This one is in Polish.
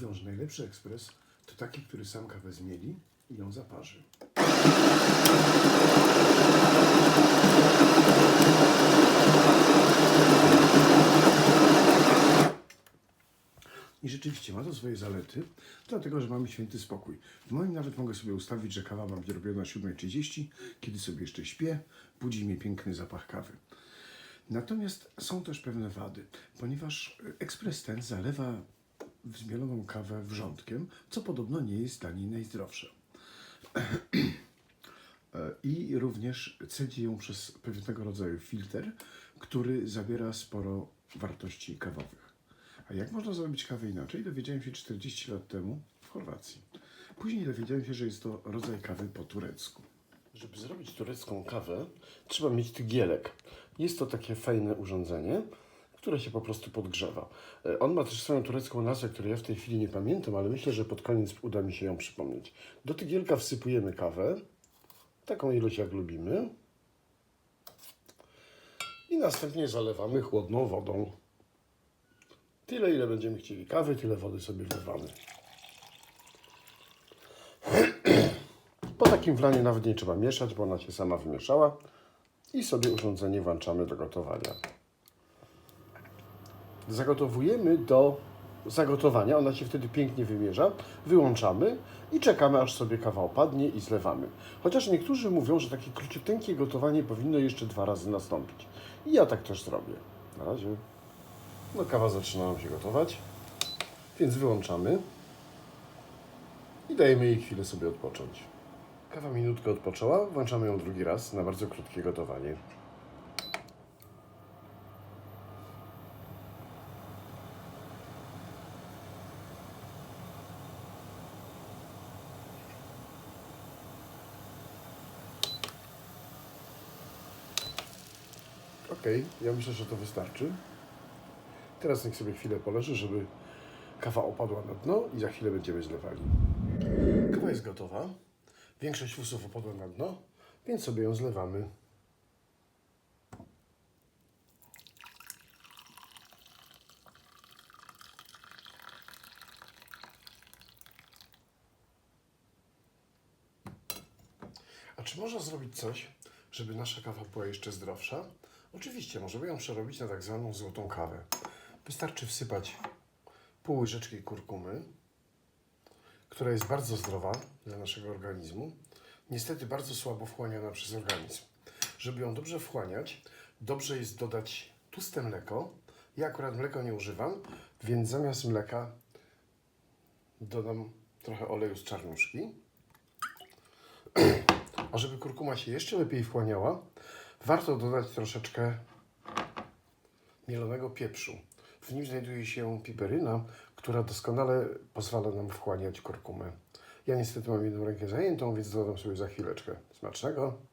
Mówią, że najlepszy ekspres to taki, który sam kawę zmieli i ją zaparzy. I rzeczywiście ma to swoje zalety, dlatego że mamy święty spokój. W moim nawet mogę sobie ustawić, że kawa ma być robiona o 7.30, kiedy sobie jeszcze śpię, budzi mnie piękny zapach kawy. Natomiast są też pewne wady, ponieważ ekspres ten zalewa zmieloną kawę wrzątkiem, co podobno nie jest dla niej najzdrowsze. E, I również cedzi ją przez pewnego rodzaju filtr, który zawiera sporo wartości kawowych. A jak można zrobić kawę inaczej, dowiedziałem się 40 lat temu w Chorwacji. Później dowiedziałem się, że jest to rodzaj kawy po turecku. Żeby zrobić turecką kawę, trzeba mieć tygielek. Jest to takie fajne urządzenie, które się po prostu podgrzewa. E, On ma też swoją turecką nazwę, której ja w tej chwili nie pamiętam, ale myślę, że pod koniec uda mi się ją przypomnieć. Do tygielka wsypujemy kawę, taką ilość jak lubimy. I następnie zalewamy chłodną wodą. Tyle, ile będziemy chcieli kawy, tyle wody sobie wlewamy. Po takim wlaniu nawet nie trzeba mieszać, bo ona się sama wymieszała. I sobie urządzenie włączamy do gotowania. Zagotowujemy do zagotowania, ona się wtedy pięknie wymierza, wyłączamy i czekamy aż sobie kawa opadnie i zlewamy. Chociaż niektórzy mówią, że takie króciuteńkie gotowanie powinno jeszcze dwa razy nastąpić. I ja tak też zrobię. Na razie. No kawa zaczyna nam się gotować, więc wyłączamy i dajemy jej chwilę sobie odpocząć. Kawa minutkę odpoczęła, włączamy ją drugi raz na bardzo krótkie gotowanie. Ok, ja myślę, że to wystarczy. Teraz niech sobie chwilę poleży, żeby kawa opadła na dno i za chwilę będziemy zlewali. Kawa jest gotowa. Większość fusów opadła na dno, więc sobie ją zlewamy. A czy można zrobić coś, żeby nasza kawa była jeszcze zdrowsza? Oczywiście, możemy ją przerobić na tak zwaną złotą kawę. Wystarczy wsypać pół łyżeczki kurkumy, która jest bardzo zdrowa dla naszego organizmu, niestety bardzo słabo wchłaniana przez organizm. Żeby ją dobrze wchłaniać, dobrze jest dodać tłuste mleko. Ja akurat mleko nie używam, więc zamiast mleka dodam trochę oleju z czarnuszki. A żeby kurkuma się jeszcze lepiej wchłaniała, warto dodać troszeczkę mielonego pieprzu. W nim znajduje się piperyna, która doskonale pozwala nam wchłaniać kurkumę. Ja niestety mam jedną rękę zajętą, więc dodam sobie za chwileczkę. Smacznego!